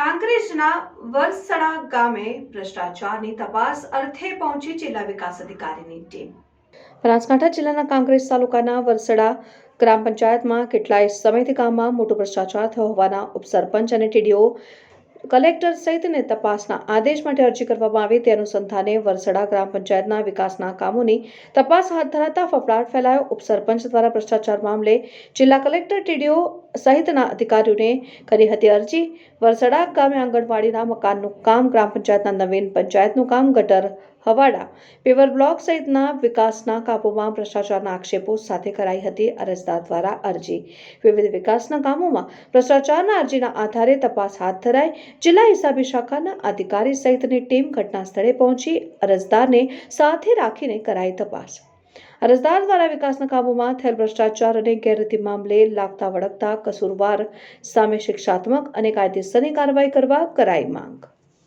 કાંકરેજના વરસડા ગામે ભ્રષ્ટાચારની તપાસ અર્થે પહોંચી જિલ્લા વિકાસ અધિકારીની ટીમ. બનાસકાંઠા જિલ્લાના કાંકરેજ તાલુકાના વરસડા ગ્રામ પંચાયતમાં કેટલાય સમયથી ગામમાં મોટો ભ્રષ્ટાચાર થયો હોવાના ઉપસરપંચ અને ટીડીઓ કલેક્ટર સહિતને તપાસના આદેશ માટે અરજી કરવામાં આવી. તે અનુસંધાને વરસડા ગ્રામ પંચાયતના વિકાસના કામોની તપાસ હાથ ધરાતા ફફડાટ ફેલાયો. ઉપસરપંચ દ્વારા ભ્રષ્ટાચાર મામલે જિલ્લા કલેક્ટર ટીડીઓ સહિતના અધિકારીઓને કરી હતી અરજી. વરસડા ગામે આંગણવાડીના મકાનનું કામ ગ્રામ પંચાયતના નવીન પંચાયતનું કામ ગટર હવાડા પેવર બ્લોક સહિતના વિકાસના કામોમાં ભ્રષ્ટાચારના આક્ષેપો સાથે કરાઈ હતી અરજદાર દ્વારા અરજી. વિવિધ વિકાસના કામોમાં ભ્રષ્ટાચારના અરજીના આધારે તપાસ હાથ ધરાઈ જિલ્લા હિસાબી શાખાના અધિકારી સહિતની ટીમ ઘટના સ્થળે પહોંચી અરજદારને સાથે રાખીને કરાઈ તપાસ. અરજદાર દ્વારા વિકાસના કામોમાં થયેલ ભ્રષ્ટાચાર અને ગેરરીતિ મામલે લાગતા વળગતા કસૂરવાર સામે શિક્ષાત્મક અને કાયદેસરની કાર્યવાહી કરવા કરાઈ માંગ.